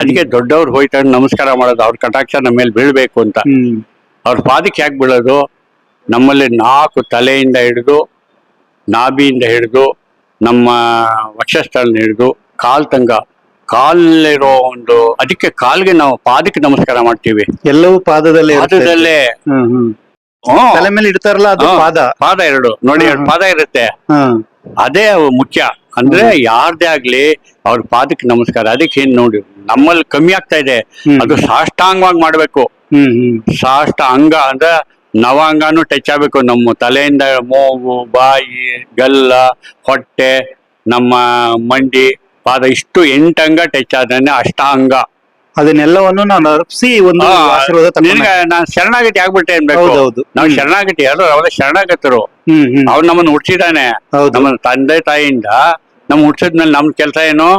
ಅದಕ್ಕೆ ದೊಡ್ಡವ್ರು ಹೋಯ್ತಾ ನಮಸ್ಕಾರ ಮಾಡೋದು ಅವ್ರ ಕಟಾಕ್ಷ ನಮ್ಮ ಮೇಲೆ ಬೀಳ್ಬೇಕು ಅಂತ. ಅವ್ರ ಪಾದಕ್ಕೆ ಯಾಕೆ ಬೀಳೋದು? ನಮ್ಮಲ್ಲಿ ನಾಲ್ಕು ತಲೆಯಿಂದ ಹಿಡಿದು ನಾಭಿಯಿಂದ ಹಿಡಿದು ನಮ್ಮ ವಕ್ಷಸ್ಥಳನ ಹಿಡಿದು ಕಾಲ್ ತಂಗ ಕಾಲಿರೋ ಒಂದು ಅದಕ್ಕೆ ಕಾಲ್ಗೆ ನಾವು ಪಾದಕ್ಕೆ ನಮಸ್ಕಾರ ಮಾಡ್ತೀವಿ. ಎಲ್ಲವೂ ಪಾದದಲ್ಲಿ. ಪಾದದಲ್ಲೇ. ಹ್ಮ್ ಹ್ಮ್. ಹ್ಮ್. ತಲೆ ಮೇಲೆ ಇಡ್ತಾರಲ್ಲ ಅದು. ಪಾದ? ಪಾದ ಎರಡು. ನೋಡಿ ಎರಡು ಪಾದ ಇರುತ್ತೆ. ಅದೇ ಮುಖ್ಯ. ಅಂದ್ರೆ ಯಾರ್ದೇ ಆಗ್ಲಿ ಅವ್ರ ಪಾದಕ್ಕೆ ನಮಸ್ಕಾರ. ಅದಕ್ಕೆ ಏನ್ ನೋಡಿ ನಮ್ಮಲ್ಲಿ ಕಮ್ಮಿ ಆಗ್ತಾ ಇದೆ. ಅದು ಸಾಷ್ಟಾಂಗವಾಗಿ ಮಾಡ್ಬೇಕು. ಸಾಷ್ಟ ಅಂಗ ಅಂದ್ರೆ ನವಾಂಗನು ಟಚ್ ಆಗ್ಬೇಕು. ನಮ್ಮ ತಲೆಯಿಂದ ಮೂಗು ಬಾಯಿ ಗಲ್ಲ ಹೊಟ್ಟೆ ನಮ್ಮ ಮಂಡಿ ಪಾದ ಇಷ್ಟು ಎಂಟಂಗ ಟಚ್ ಆದ್ರೆ ಅಷ್ಟಾಂಗ. ಅದನ್ನೆಲ್ಲವನ್ನು ನಾನು ಅರ್ಪಿಸಿ ಒಂದು ಆ, ಆಶೀರ್ವಾದ ತಗೊಂಡೆ. ನಿನಗೆ ನಾನ್ ಶರಣಾಗತಿ ಆಗ್ಬಿಟ್ಟೆ ಅನ್ಬೇಕು. ನಾವ್ ನಾವು ಹ್ಮ್. ಶರಣಾಗತಿ ಯಾರು ಅವರ ಶರಣಾಗತರು. ಹ್ಮ್ ಹ್ಮ್. ಅವ್ನು ನಮ್ಮನ್ನ ಹುಟ್ಟಿದಾನೆ ಹೌದು. ನಮ್ಮ ತಂದೆ ತಾಯಿಯಿಂದ. ನಮ್ ಹುಟ್ಟಿದ್ಮೇಲೆ ನಮ್ ಕೆಲಸ ಏನು?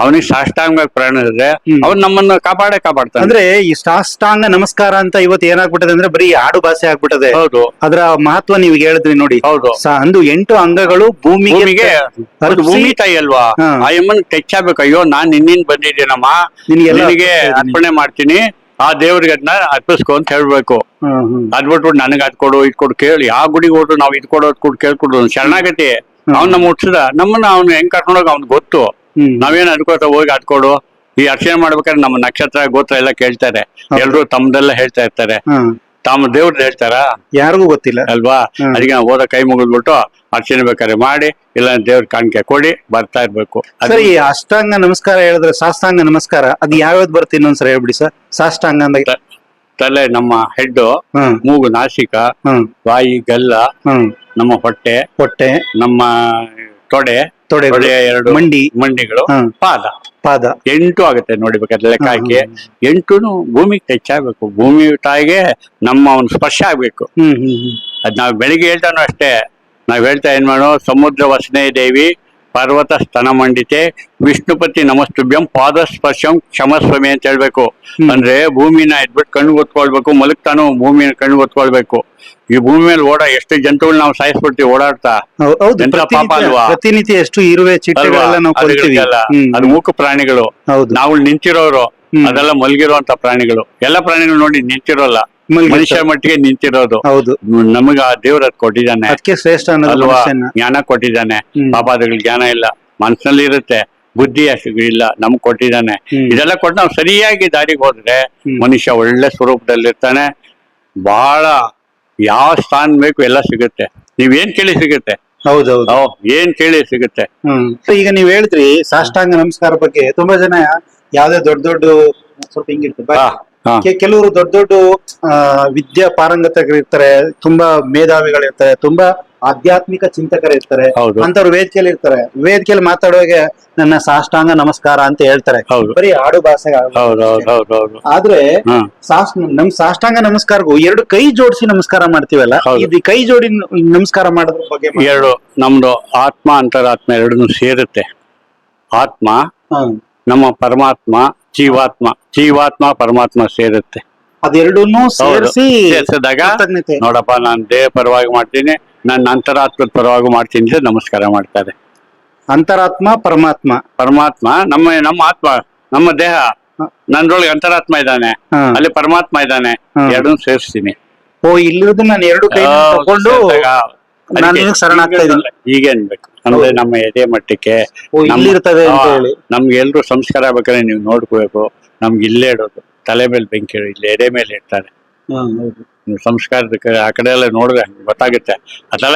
ಅವನಿಗೆ ಸಾಷ್ಟಾಂಗ ಪ್ರಾಣ ಇದ್ರೆ. ಅವ್ನು ನಮ್ಮನ್ನ ಕಾಪಾಡೇ ಕಾಪಾಡ್ತಾನೆ ಅಂದ್ರೆ ಈ ಸಾಷ್ಟಾಂಗ ನಮಸ್ಕಾರ ಅಂತ ಇವತ್ತು ಏನಾಗ್ಬಿಟ್ಟದೆ ಅಂದ್ರೆ ಬರೀ ಆಡು ಭಾಷೆ ಆಗ್ಬಿಟ್ಟದೆ. ಹೌದು. ಅದರ ಮಹತ್ವ ನೀವು ಹೇಳಿದ್ರಿ ನೋಡಿ. ಹೌದು. ಸ- ಅಂದು ಎಂಟು ಅಂಗಗಳು ಭೂಮಿಗೆ ಭೂಮಿಗೆ ಅದು ಭೂಮಿ ತಾಯಿ ಅಲ್ವಾ ಹಾ. ಆ ಯಮ್ಮನ್ ಅಯ್ಯೋ ನಾನ್ ನಿನ್ನಿಂದ ಬಂದಿದ್ದೀನಮ್ಮ. ನಿನ್ಗೆ ನಿನಗೆ ಅರ್ಪಣೆ ಮಾಡ್ತೀನಿ. ಆ ದೇವ್ರಿಗೆ ಅದನ್ನ ಅರ್ಪಿಸ್ಕೊ ಅಂತ ಹೇಳ್ಬೇಕು. ಹ್ಮ್ ಹ್ಮ್ ಅದ್ ಬಿಟ್ಬಿಟ್ಟು ನನಗೆ ಅದ್ ಕೊಡು ಇದ್ ಕೊಡು ಕೇಳಿ. ಆ ಗುಡಿಗೆ ಹೋದ್ರು ನಾವು ಇದ್ ಕೊಡೋದ್ ಕೊಡು ಕೇಳ್ಕೊಡು ಶರಣಾಗತಿ. ಅವ್ನ್ ನಮ್ಮ ಹುಟ್ಟಿಸಿದ ನಮ್ಮನ್ನ ಅವ್ನು ಹೆಂಗ್ ಕರ್ಕೊಂಡೋಗ ಅವ್ನ್ ಗೊತ್ತು. ನಾವೇನ್ ಅನ್ಕೋತ ಹೋಗಿ ಆಡ್ಕೊಡು ಈ ಅರ್ಚನೆ ಮಾಡ್ಬೇಕಾದ್ರೆ ನಮ್ಮ ನಕ್ಷತ್ರ ಗೋತ್ರ ಎಲ್ಲ ಕೇಳ್ತಾರೆ. ಎಲ್ರು ತಮ್ದೆಲ್ಲ ಹೇಳ್ತಾ ಇರ್ತಾರೆ. ತಮ್ಮ ದೇವ್ರದ್ದು ಹೇಳ್ತಾರ? ಯಾರಿಗೂ ಗೊತ್ತಿಲ್ಲ. ಅಲ್ವಾ? ಅದಕ್ಕೆ ನಾವು ಹೋದ ಕೈ ಮುಗಿದ್ಬಿಟ್ಟು ಅರ್ಚನೆ ಬೇಕಾದ್ರೆ ಮಾಡಿ ಇಲ್ಲ ದೇವ್ರ ಕಾಣಿಕೆ ಕೊಡಿ ಬರ್ತಾ ಇರ್ಬೇಕು. ಸರಿ ಈ ಅಷ್ಟಾಂಗ ನಮಸ್ಕಾರ ಹೇಳಿದ್ರೆ ಸಾಷ್ಟಾಂಗ ನಮಸ್ಕಾರ ಅದು ಯಾವ್ಯಾವ್ದು ಬರುತ್ತೆ ಇನ್ನೊಂದ್ಸರಿ ಹೇಳ್ಬಿಡಿ ಸರ್. ಸಾಷ್ಟಾಂಗ ಅಂದಾಗ ತ- ತಲೆ ನಮ್ಮ ಹೆಡ್ ಮೂಗು ನಾಶಿಕ ಬಾಯಿ ಗಲ್ಲ ನಮ್ಮ ಹೊಟ್ಟೆ ಹೊಟ್ಟೆ. ನಮ್ಮ ತೊಡೆ ತೊಡೆ ಎರಡು ಮಂಡಿ ಮಂಡಿಗಳು ಪಾದ. ಪಾದ. ಎಂಟು ಆಗುತ್ತೆ ನೋಡಿಬೇಕಾದ್ರೆ ಲೆಕ್ಕ ಹಾಕಿ ಎಂಟುನು ಭೂಮಿಗೆ ಟಚ್ ಆಗ್ಬೇಕು ಭೂಮಿ ತಾಯಿಗೆ ನಮ್ಮ ಒಂದು ಸ್ಪರ್ಶ ಆಗ್ಬೇಕು. ಹ್ಮ್ ಹ್ಮ್ ಹ್ಮ್. ಅದ್ ನಾವ್ ಬೆಳಿಗ್ಗೆ ಹೇಳ್ತಾನು ಅಷ್ಟೇ. ನಾವ್ ಹೇಳ್ತಾ ಏನ್ ಮಾಡೋ ಸಮುದ್ರ ವಸನೆ ದೇವಿ ಪರ್ವತ ಸ್ತನ ಮಂಡಿತೆ ವಿಷ್ಣುಪತಿ ನಮಸ್ತುಭ್ಯಂ ಪಾದ ಸ್ಪರ್ಶಂ ಕ್ಷಮಸ್ವಮಿ ಅಂತ ಹೇಳ್ಬೇಕು. ಅಂದ್ರೆ ಭೂಮಿನ ಎದ್ಬಿಟ್ಟು ಕಣ್ಣು ಗೊತ್ಕೊಳ್ಬೇಕು ಮಲಗ್ತಾನು ಭೂಮಿನ ಕಣ್ಣು ಗೊತ್ಕೊಳ್ಬೇಕು ಈ ಭೂಮಿ ಮೇಲೆ ಓಡ ಎಷ್ಟು ಜಂತುಗಳು ನಾವು ಸಾಯಿಸ್ಬಿಡ್ತೀವಿ ಓಡಾಡ್ತಾ. ಪಾಪ ಪ್ರತಿನಿತ್ಯ ಅಲ್ವಾ? ಪ್ರತಿನಿತ್ಯ ಎಷ್ಟು ಇರುವೆ ಅದು ಮೂಕ ಪ್ರಾಣಿಗಳು. ಹೌದು. ನಾವು ನಿಂತಿರೋರು. ಅದೆಲ್ಲ ಮಲಗಿರುವಂತ ಪ್ರಾಣಿಗಳು. ಎಲ್ಲ ಪ್ರಾಣಿಗಳು ನೋಡಿ ನಿಂತಿರೋಲ್ಲ. ಮನುಷ್ಯ ಮಟ್ಟಿಗೆ ನಿಂತಿರೋದು. ಹೌದು. ನಮಗೆ ಆ ದೇವ್ರ ಕೊಟ್ಟಿದ್ದಾನೆ. ಅದಕ್ಕೆ ಶ್ರೇಷ್ಠ ಅನ್ನೋದು ಜ್ಞಾನ ಕೊಟ್ಟಿದ್ದಾನೆ. ಪಾಪಾದಗಳ ಜ್ಞಾನ ಇಲ್ಲ. ಮನಸ್ಸಿನಲ್ಲಿ ಇರುತ್ತೆ. ಬುದ್ಧಿ ಇಲ್ಲ. ನಮ್ಗ್ ಕೊಟ್ಟಿದ್ದಾನೆ. ಇದೆಲ್ಲ ಕೊಟ್ಟು ನಾವು ಸರಿಯಾಗಿ ದಾರಿಗೆ ಹೋದ್ರೆ ಮನುಷ್ಯ ಒಳ್ಳೆ ಸ್ವರೂಪದಲ್ಲಿರ್ತಾನೆ. ಬಹಳ ಯಾವ ಸ್ಥಾನ ಬೇಕು ಎಲ್ಲ ಸಿಗುತ್ತೆ. ನೀವೇನ್ ಕೇಳಿ ಸಿಗುತ್ತೆ. ಹೌದೌದು. ಏನ್ ಕೇಳಿ ಸಿಗುತ್ತೆ. ಈಗ ನೀವ್ ಹೇಳಿದ್ರಿ ಸಾಷ್ಟಾಂಗ ನಮಸ್ಕಾರ ಬಗ್ಗೆ. ತುಂಬಾ ಜನ ಯಾವ್ದೇ ದೊಡ್ಡ ದೊಡ್ಡ ಸ್ವಲ್ಪ ಹಿಂಗಿರ್ತದೆ ಕೆಲವರು ದೊಡ್ಡ ದೊಡ್ಡ ವಿದ್ಯಾ ಪಾರಂಗತರಿರ್ತಾರೆ ತುಂಬಾ ಮೇಧಾವಿಗಳಿರ್ತಾರೆ ತುಂಬಾ ಆಧ್ಯಾತ್ಮಿಕ ಚಿಂತಕರಿರ್ತಾರೆ. ಅಂತವ್ರು ವೇದಿಕೆಯಲ್ಲಿ ಇರ್ತಾರೆ ವೇದಿಕೆಯಲ್ಲಿ ಮಾತಾಡುವಾಗ ನನ್ನ ಸಾಷ್ಟಾಂಗ ನಮಸ್ಕಾರ ಅಂತ ಹೇಳ್ತಾರೆ ಹೌದು. ಬರೀ ಆಡು ಭಾಷೆ ಆದ್ರೆ ನಮ್ ಸಾಷ್ಟಾಂಗ ನಮಸ್ಕಾರಗೂ ಎರಡು ಕೈ ಜೋಡಿಸಿ ನಮಸ್ಕಾರ ಮಾಡ್ತೀವಲ್ಲ. ಇದು ಕೈ ಜೋಡಿ ನಮಸ್ಕಾರ ಮಾಡೋದ್ರ ಬಗ್ಗೆ ಎರಡು ನಮ್ದು ಆತ್ಮ ಅಂತರಾತ್ಮ ಎರಡನ್ನೂ ಸೇರುತ್ತೆ ಆತ್ಮ. ನಮ್ಮ ಪರಮಾತ್ಮ ಜೀವಾತ್ಮ ಜೀವಾತ್ಮ ಪರಮಾತ್ಮ ಸೇರುತ್ತೆ ಅದೆರಡನ್ನೂ ಹೌದು. ಸೇರಿಸಿ ಸೇರಿಸಿದಾಗ ಕೃತಜ್ಞತೆ ನೋಡಪ್ಪ ನಾನು ದೇಹ ಪರವಾಗಿ ಮಾಡ್ತೀನಿ ನನ್ನ ಅಂತರಾತ್ಮದ ಪರವಾಗಿ ಮಾಡ್ತೀನಿ ಅಂತ ನಮಸ್ಕಾರ ಮಾಡ್ತಾರೆ ಅಂತರಾತ್ಮ ಪರಮಾತ್ಮ ಪರಮಾತ್ಮ ನಮ್ಮ ನಮ್ಮ ಆತ್ಮ ನಮ್ಮ ದೇಹ ನನ್ನೊಳಗೆ ಅಂತರಾತ್ಮ ಇದ್ದಾನೆ ಹಾ. ಅಲ್ಲಿ ಪರಮಾತ್ಮ ಇದ್ದಾನೆ ಹ. ಎರಡನ್ನೂ ಸೇರಿಸ್ತೀನಿ ಓ ಇಲ್ಲಿರೋದು ನಾನು ಎರಡು ಕೈ ತಗೊಂಡು ನಾನು ನಿನಗೆ ಶರಣಾಗ್ತಾ ಇದ್ದೀನಿ. ಹೀಗೆ ಅನ್ಬೇಕು. ಅಂದ್ರೆ ನಮ್ಮ ಎದೆ ಮಟ್ಟಕ್ಕೆ ಓ ಇಲ್ಲಿರ್ತದೆ ಅಂತ ಹೇಳಿ. ನಮ್ಗೆ ಎಲ್ರು ಸಂಸ್ಕಾರ ಬೇಕಾದ್ರೆ ನೀವು ನೋಡ್ಕೋಬೇಕು. ನಮ್ಗೆ ಇಲ್ಲೇ ಇಡೋದು. ತಲೆ ಮೇಲೆ ಬೆಂಕಿ ಇಲ್ಲಿ ಎದೆ ಮೇಲೆ ಇಡ್ತಾರೆ. ಹೌದು. ನೀವು ಸಂಸ್ಕಾರದ ಕ- ಆ ಕಡೆ ಎಲ್ಲ ನೋಡಿದ್ರೆ ಗೊತ್ತಾಗುತ್ತೆ. ಅದೆಲ್ಲ